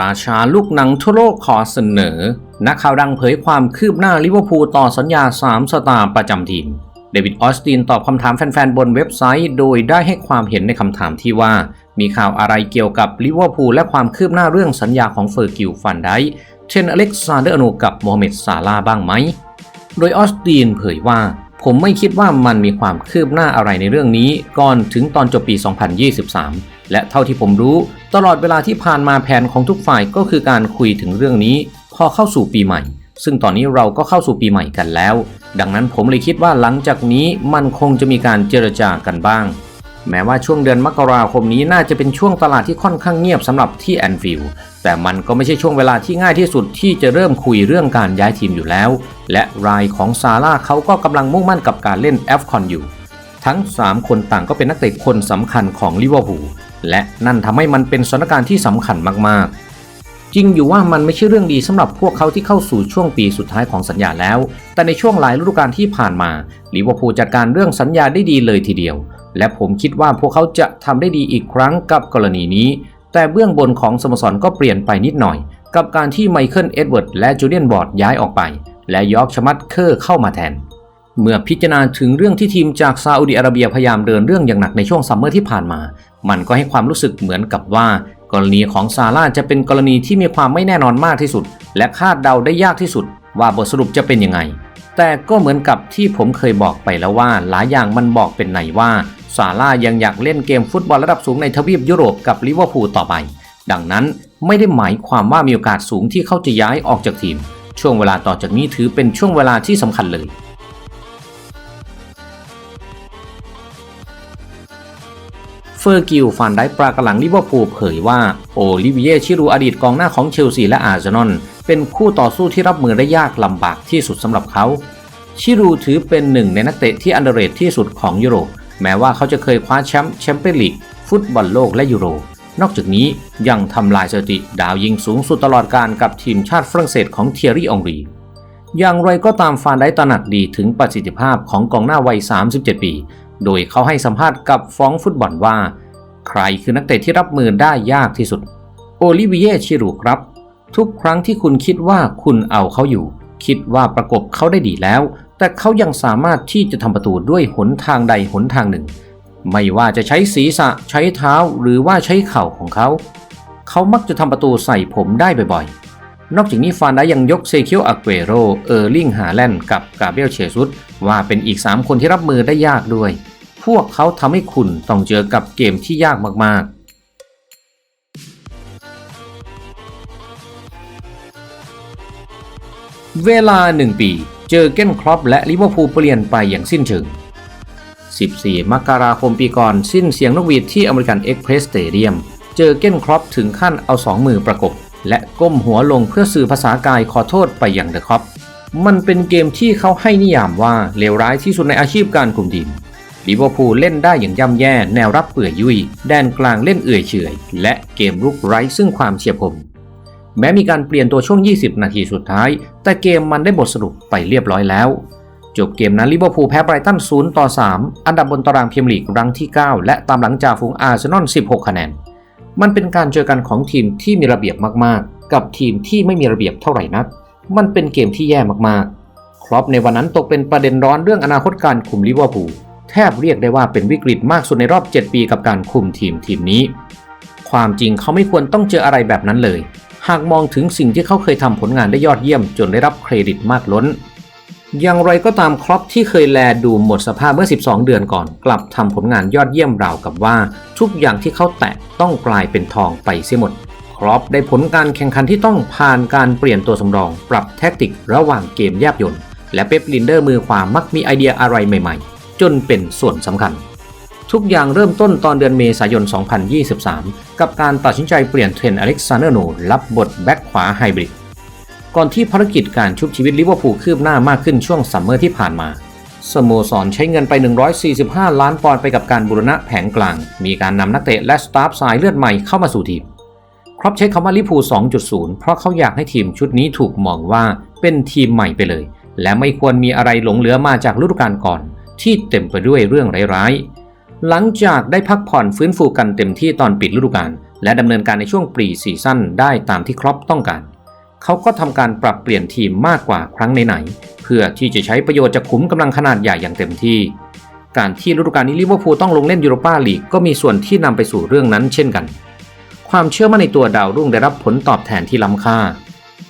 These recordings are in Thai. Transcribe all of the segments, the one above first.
ราชาลูกหนังทั่วโลกขอเสนอ นักข่าวดังเผยความคืบหน้าลิเวอร์พูลต่อสัญญา 3 สตาร์ประจำทีม เดวิดออสตินตอบคำถามแฟนๆ บนเว็บไซต์ โดยได้ให้ความเห็นในคำถามที่ว่า มีข่าวอะไรเกี่ยวกับลิเวอร์พูลและความคืบหน้าเรื่องสัญญาของเฟอร์กิลฟันไดเช่นอเล็กซานเดอร์อโนกับโมฮัมเหม็ดซาลาบ้างไหม โดยออสตินเผยว่าผมไม่คิดว่ามันมีความคืบหน้าอะไรในเรื่องนี้ก่อนถึงตอนจบปี 2023 และเท่าที่ผมรู้ ตลอดเวลาที่ผ่านมาแผนของทุกฝ่ายก็คือการคุยถึงเรื่องนี้ พอเข้าสู่ปีใหม่ ซึ่งตอนนี้เราก็เข้าสู่ปีใหม่กันแล้ว ดังนั้นผมเลยคิดว่าหลังจากนี้มันคงจะมีการเจรจากันบ้าง แม้ว่าช่วงเดือนมกราคมนี้น่าจะเป็นช่วงตลาดที่ค่อนข้างเงียบสำหรับที่แอนฟิลด์แต่มันก็ไม่ใช่ช่วงเวลาที่ง่ายที่สุดที่จะเริ่มคุยเรื่องการย้ายทีมอยู่แล้ว และรายของซาร่าเขาก็กำลังมุ่งมั่นกับการเล่นแอฟคอนอยู่ทั้ง 3 คนต่างก็เป็นนักเตะคนสำคัญของลิเวอร์พูล และนั่นทำให้มันเป็นสถานการณ์ที่สำคัญมากๆ จริงอยู่ว่ามันไม่ใช่เรื่องดีสำหรับพวกเขาที่เข้าสู่ช่วงปีสุดท้ายของสัญญาแล้ว แต่ในช่วงหลายฤดูกาลที่ผ่านมาลิเวอร์พูลจัดการเรื่องสัญญาได้ดีเลยทีเดียว และผมคิดว่าพวกเขาจะทำได้ดีอีกครั้งกับกรณีนี้ แต่เบื้องบนของสโมสรก็เปลี่ยนไปนิดหน่อย กับการที่ไมเคิลเอ็ดเวิร์ดและจูเลียนบอร์ดย้ายออกไป และยอร์กชมัตเคอร์เข้ามาแทน เมื่อพิจารณาถึงเรื่องที่ทีมจากซาอุดิอาระเบียพยายามเดินเรื่องอย่างหนักในช่วงซัมเมอร์ที่ผ่านมา มันก็ให้ความรู้สึกเหมือนกับว่ากรณีของซาร่าจะเป็นกรณีที่มีความไม่แน่นอนมากที่สุด และคาดเดาได้ยากที่สุด ว่าบทสรุปจะเป็นยังไง แต่ก็เหมือนกับที่ผมเคยบอกไปแล้วว่า หลายอย่างมันบอกเป็นไหนว่าซาร่ายังอยากเล่นเกมฟุตบอลระดับสูงในทวีปยุโรปกับลิเวอร์พูลต่อไป ดังนั้นไม่ได้หมายความว่ามีโอกาสสูงที่เขาจะย้ายออกจากทีม ช่วงเวลาต่อจากนี้ถือเป็นช่วงเวลาที่สำคัญเลย เฟอร์กิลฟันได้ปรากหลังลิเวอร์พูลเผยว่าโอลิเวียชิรูอดีตกองหน้าของเชลซีและอาร์เซนอลเป็นคู่ต่อสู้ที่รับมือได้ยากลำบากที่สุดสำหรับเขา ชิรูถือเป็นหนึ่งในนักเตะที่อันเดรเรทที่สุดของยุโรป แม้ว่าเขาจะเคยคว้าแชมป์แชมเปี้ยนลีกฟุตบอลโลกและยูโร นอกจากนี้ยังทำลายสถิติดาวยิงสูงสุดตลอดการกับทีมชาติฝรั่งเศสของเทียรี่องรี อย่างไรก็ตามฟานได้ตระหนักดีถึงประสิทธิภาพของกองหน้าวัย 37 ปี โดยเขาให้สัมภาษณ์กับฟ้องฟุตบอลว่า ใครคือนักเตะที่รับมือได้ยากที่สุด โอลิเวียชิรูครับ ทุกครั้งที่คุณคิดว่าคุณเอาเขาอยู่ คิดว่าประกบเขาได้ดีแล้ว แต่เขายังสามารถที่จะทำประตูด้วยหนทางใดหนทางหนึ่ง ไม่ว่าจะใช้ศีรษะใช้เท้าหรือว่าใช้เข่าของเขา เขามักจะทำประตูใส่ผมได้บ่อยๆ นอกจากนี้ฟานได้ยังยกเซคิโออาเกโร เออร์ลิงฮาแลนด์กับกาเบรียลเชซุสว่าเป็นอีก 3 คนที่รับมือได้ยากด้วย พวกเขาทำให้คุณต้องเจอกับเกมที่ยากมาก ๆเวลา 1 ปี เจอเก้นครอปและลิเวอร์พูลเปลี่ยนไปอย่างสิ้นเชิง 14 มกราคมปีก่อนสิ้นเสียงนกหวีดที่อเมริกันเอ็กเพรสสเตเดียม เจอเก้นครอปถึงขั้นเอาสองมือประกบ และก้มหัวลงเพื่อสื่อภาษากายขอโทษไปยังเดอะครอปมันเป็นเกมที่เขาให้นิยามว่าเลวร้ายที่สุดในอาชีพการคุมทีมลิเวอร์พูลเล่นได้อย่างย่ำแย่ แนวรับเปื่อยยุย แดนกลางเล่นเอื่อยเฉยและเกมรุกไร้ซึ่งความเฉียบคมแม้มีการเปลี่ยนตัวช่วง 20 นาทีสุดท้าย แต่เกมมันได้บทสรุปไปเรียบร้อยแล้ว จบเกมนั้นลิเวอร์พูลแพ้ไบรตัน 0 ต่อ 3 อันดับบนตารางพรีเมียร์ลีกรังที่ 9 และตามหลังจากฝูงอาร์เซนอล 16 คะแนน มันเป็นการเจอกันของทีมที่มีระเบียบมากๆ กับทีมที่ไม่มีระเบียบเท่าไหร่นัก มันเป็นเกมที่แย่มากๆ ครอปในวันนั้นตกเป็นประเด็นร้อนเรื่องอนาคตการคุมลิเวอร์พูลแทบเรียกได้ว่าเป็นวิกฤตมากสุดในรอบ 7 ปีกับการคุมทีมทีมนี้ ความจริงเขาไม่ควรต้องเจออะไรแบบนั้นเลย หากมองถึงสิ่งที่เขาเคยทำผลงานได้ยอดเยี่ยมจนได้รับเครดิตมากล้น อย่างไรก็ตามครอปที่เคยแลดูหมดสภาพเมื่อ 12 เดือนก่อน กลับทำผลงานยอดเยี่ยมราวกับว่า ทุกอย่างที่เขาแตะต้องกลายเป็นทองไปเสียหมด ครอปได้ผลการแข่งขันที่ต้องผ่านการเปลี่ยนตัวสำรอง ปรับแทคติกระหว่างเกมแยบยนต์และเป๊ปลินเดอร์มือขวามักมีไอเดียอะไรใหม่ๆ จนเป็นส่วนสำคัญ ทุกอย่างเริ่มต้นตอนเดือนเมษายน 2023 กับการตัดสินใจเปลี่ยนเทรนอเล็กซานเดอร์โนรับบทแบ็คขวาไฮบริด ก่อนที่ภารกิจการชุบชีวิตลิเวอร์พูลคืบหน้ามากขึ้นช่วงซัมเมอร์ที่ผ่านมาสโมสรใช้เงินไป 145 ล้านปอนด์ไปกับการบูรณะแผงกลาง มีการนำนักเตะและสตาฟสายเลือดใหม่เข้ามาสู่ทีม ครอปใช้คำว่าลิพู 2.0 เพราะเขาอยากให้ทีมชุดนี้ถูกมองว่าเป็นทีมใหม่ไปเลย และไม่ควรมีอะไรหลงเหลือมาจากฤดูกาลก่อน ที่เต็มไปด้วยเรื่องร้ายๆ หลังจากได้พักผ่อนฟื้นฟูกันเต็มที่ตอนปิดฤดูกาลและดำเนินการในช่วงปรีซีซั่นได้ตามที่ครอปต้องการ เขาก็ทำการปรับเปลี่ยนทีมมากกว่าครั้งไหนๆเพื่อที่จะใช้ประโยชน์จากขุมกำลังขนาดใหญ่อย่างเต็มที่ การที่ฤดูกาลนี้ลิเวอร์พูลต้องลงเล่นยูโรปาลีกก็มีส่วนที่นำไปสู่เรื่องนั้นเช่นกัน ความเชื่อมั่นในตัวดาวรุ่งได้รับผลตอบแทนที่ล้ำค่า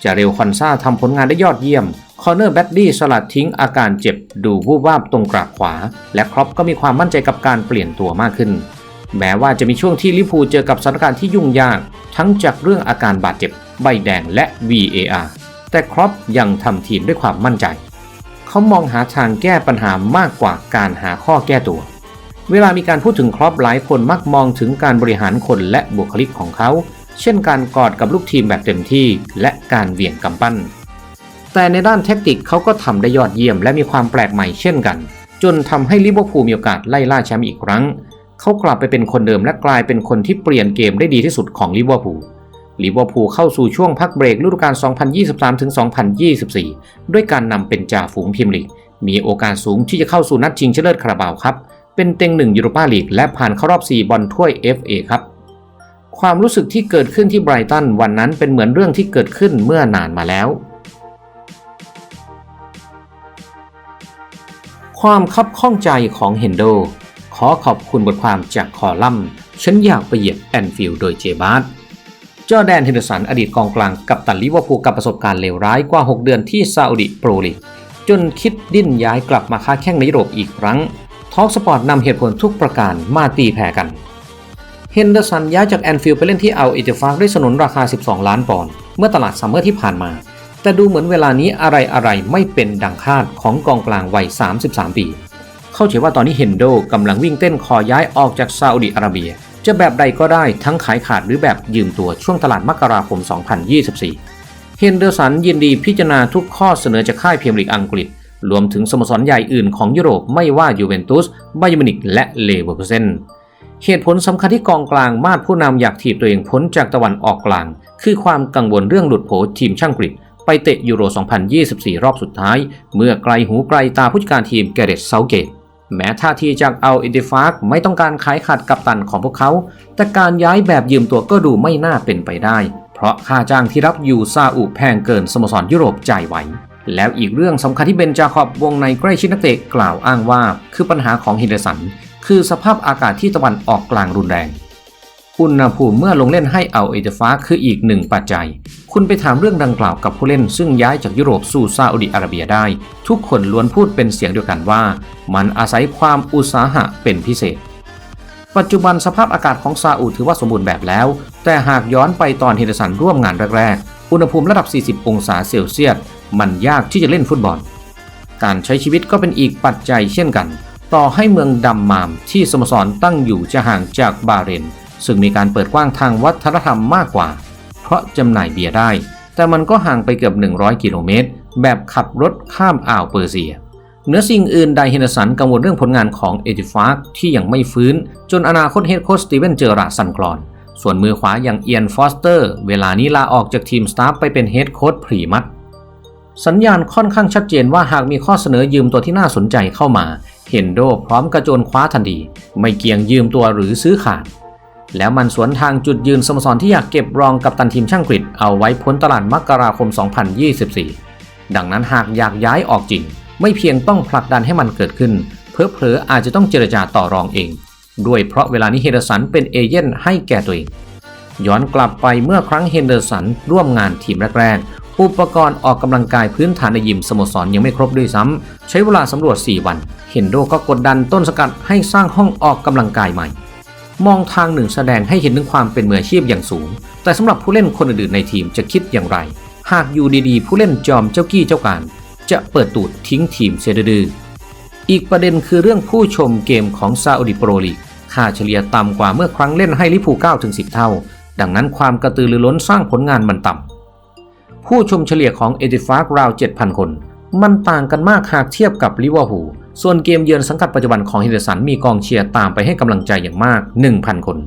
จะเร็วคอนซาทำผลงานได้ยอดเยี่ยม คอเนอร์แบดดี้สลัดทิ้งอาการเจ็บ ดูวูบวาบตรงกราบขวา และครอปก็มีความมั่นใจกับการเปลี่ยนตัวมากขึ้น แม้ว่าจะมีช่วงที่ลิเวอร์พูลเจอกับสถานการณ์ที่ยุ่งยาก ทั้งจากเรื่องอาการบาดเจ็บ ใบแดงและ VAR แต่ครอปยังทำทีมด้วยความมั่นใจ เขามองหาทางแก้ปัญหามากกว่าการหาข้อแก้ตัว เวลามีการพูดถึงครอปหลายคนมักมองถึงการบริหารคนและบุคลิกของเขา เช่นการกอดกับลูกทีมแบบเต็มที่ และการเหวี่ยงกำปั้น แต่ในด้านแทคติกเขาก็ทำได้ยอดเยี่ยมและมีความแปลกใหม่เช่นกัน จนทำให้ลิเวอร์พูลมีโอกาสไล่ล่าแชมป์อีกครั้ง เขากลับไปเป็นคนเดิมและกลายเป็นคนที่เปลี่ยนเกมได้ดีที่สุดของลิเวอร์พูล ลิเวอร์พูลเข้าสู่ช่วงพักเบรกฤดูกาล 2023-2024 ด้วยการนำเป็นจ่าฝูงพรีเมียร์ลีก มีโอกาสสูงที่จะเข้าสู่นัดชิงชนะเลิศคาราบาวครับ เป็นเต็งหนึ่งยูโรปาลีก และผ่านเข้ารอบ 4 บอลถ้วย FA ครับ ความรู้สึกที่เกิดขึ้นที่ไบรตันวันนั้นเป็นเหมือนเรื่องที่เกิดขึ้นเมื่อนานมาแล้ว ความคับข้องใจของเฮนโด ขอขอบคุณบทความจากคอลัมน์ ฉันอยากไปเหยียบแอนฟิลด์โดยเจบาร์ จอแดนเฮนเดอร์สันอดีตกองกลางกับตันลิเวอร์พูลกับประสบการณ์เลวร้ายกว่า 6 เดือนที่ซาอุดิโปรลีกจนคิดดิ้นย้ายกลับมาค้าแข้งในยุโรปอีกครั้งทอกสปอร์ตนำเหตุผลทุกประการมาตีแผ่กัน เฮนเดอร์สันย้ายจากแอนฟิลด์ไปเล่นที่เอาอิตฟากด้วยสนุนราคา 12 ล้านปอนด์เมื่อตลาดซัมเมอร์ที่ผ่านมา แต่ดูเหมือนเวลานี้อะไรอะไรๆไม่เป็นดังคาดของกองกลางวัย 33 ปี เข้าใจว่าตอนนี้เฮนโดกำลังวิ่งเต้นคอย้ายออกจากซาอุดิอาระเบีย จะแบบใดก็ได้ทั้งขายขาดหรือแบบยืมตัวช่วงตลาดมกราคม 2024 เฮนเดอร์สันยินดีพิจารณาทุกข้อเสนอจากค่ายเมียร์ลีกอังกฤษ รวมถึงสโมสรใหญ่อื่นของยุโรปไม่ว่ายูเวนตุสไบเยอร์มินิกและเลเวอร์คูเซนเหตุผลสำคัญที่กองกลางมาดผู้นำอยากถีบตัวเองพ้นจากตะวันออกกลาง คือความกังวลเรื่องหลุดโผทีมช่างกฤษไปเตะยูโร 2024 รอบสุดท้าย เมื่อไกลหูไกลตาผู้จัดการทีมแกเรตเซาเกต แม้ท่าทีจากเอาอินดิฟากไม่ต้องการขายขาดกัปตันของพวกเขา แต่การย้ายแบบยืมตัวก็ดูไม่น่าเป็นไปได้ เพราะค่าจ้างที่รับอยู่ซาอุแพงเกินสโมสรยุโรปจ่ายไหว แล้วอีกเรื่องสำคัญที่เบนจาคอบวงในใกล้ชิดนักเตะกล่าวอ้างว่า คือปัญหาของฮินเดสัน คือสภาพอากาศที่ตะวันออกกลางรุนแรง อุณหภูมิเมื่อลงเล่นให้เอาเอเดฟ้าคืออีกหนึ่งปัจจัย คุณไปถามเรื่องดังกล่าวกับผู้เล่นซึ่งย้ายจากยุโรปสู่ซาอุดิอาระเบียได้ ทุกคนล้วนพูดเป็นเสียงเดียวกันว่า มันอาศัยความอุตสาหะเป็นพิเศษ ปัจจุบันสภาพอากาศของซาอุถือว่าสมบูรณ์แบบแล้ว แต่หากย้อนไปตอนเฮเดสันร่วมงานแรกๆ อุณหภูมิระดับ 40 องศาเซลเซียส มันยากที่จะเล่นฟุตบอล การใช้ชีวิตก็เป็นอีกปัจจัยเช่นกัน ต่อให้เมืองดัมมามที่สโมสรตั้งอยู่จะห่างจากบาเรน ซึ่งมีการเปิดกว้างทางวัฒนธรรมมากกว่า เพราะจำหน่ายเบียร์ได้ แต่มันก็ห่างไปเกือบ 100 กิโลเมตร แบบขับรถข้ามอ่าวเปอร์เซียเหนือสิ่งอื่นใดเฮนสันกังวลเรื่องผลงานของเอติฟาร์กที่ยังไม่ฟื้น จนอนาคตเฮดโค้ชสตีเวนเจอราสันคลอน ส่วนมือขวาอย่างเอียนฟอสเตอร์ เวลานี้ลาออกจากทีมสตาฟไปเป็นเฮดโค้ชพรีมัดสัญญาณค่อนข้างชัดเจนว่าหากมีข้อเสนอยืมตัวที่น่าสนใจเข้ามาเฮนโดพร้อมกระโจนคว้าทันทีไม่เกี่ยงยืมตัวหรือซื้อขาด แล้วมันสวนทางจุดยืนสโมสรที่อยากเก็บรองกับตันทีมช่างกฤษเอาไว้พ้นตลาดมกราคม 2024 ดังนั้นหากอยากย้ายออกจริง ไม่เพียงต้องผลักดันให้มันเกิดขึ้น เพอเพลออาจจะต้องเจรจาต่อรองเอง ด้วยเพราะเวลานี้เฮเดอร์สันเป็นเอเย่นให้แก่ตัวเอง ย้อนกลับไปเมื่อครั้งเฮนเดอร์สันร่วมงานทีมแรกๆ อุปกรณ์ออกกำลังกายพื้นฐานในยิมสโมสรยังไม่ครบด้วยซ้ำใช้เวลาสำรวจ 4 วัน เฮนโดก็กดดันต้นสกัดให้สร้างห้องออกกำลังกายใหม่ มองทางหนึ่งแสดงให้เห็นถึงความเป็นมืออาชีพอย่างสูง แต่สำหรับผู้เล่นคนอื่นๆในทีมจะคิดอย่างไร หากอยู่ดีๆ ผู้เล่นจอมเจ้ากี้เจ้าการ จะเปิดตูดทิ้งทีมเสียดื้ออีกประเด็นคือเรื่องผู้ชมเกมของซาอุดิโปรลีกค่าเฉลี่ยต่ำกว่าเมื่อครั้งเล่นให้ลิเวอร์พู9ถึง10 เท่า ดังนั้นความกระตือรือร้นสร้างผลงานมันต่ำผู้ชมเฉลี่ยของเอติฟาร์กราว 7,000 คน มันต่างกันมากหากเทียบกับลิเวอร์พูล ส่วนเกมเยือนสังกัดปัจจุบันของฮนเดสันมีกองเชียร์ตามไปให้กำลังใจอย่างมาก 1,000 คน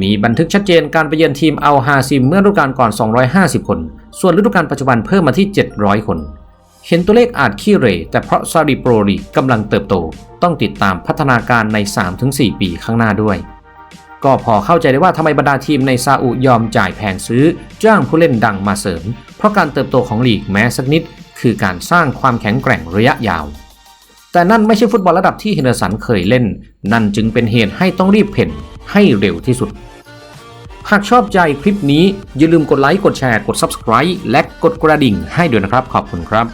มีบันทึกชัดเจนการไปเยือนทีมอัลฮาซิมเมื่อฤดูกาลก่อน 250 คน ส่วนฤดูกาลปัจจุบันเพิ่มมาที่ 700 คน เห็นตัวเลขอาจขี้เหร่แต่เพราะซาดิโปรลีกกำลังเติบโต ต้องติดตามพัฒนาการใน 3-4 ปีข้างหน้าด้วย ก็พอเข้าใจได้ว่าทำไมบรรดาทีมในซาอุยอมจ่ายแพงซื้อ จ้างผู้เล่นดังมาเสริม เพราะการเติบโตของลีกแม้สักนิด คือการสร้างความแข็งแกร่งระยะยาว แต่นั่นไม่ใช่ฟุตบอลระดับที่เฮนเดอร์สันเคยเล่น นั่นจึงเป็นเหตุให้ต้องรีบเพ่นให้เร็วที่สุด หากชอบใจคลิปนี้อย่าลืมกดไลค์ กดแชร์ กด Subscribe และกดกระดิ่งให้ด้วยนะครับ ขอบคุณครับ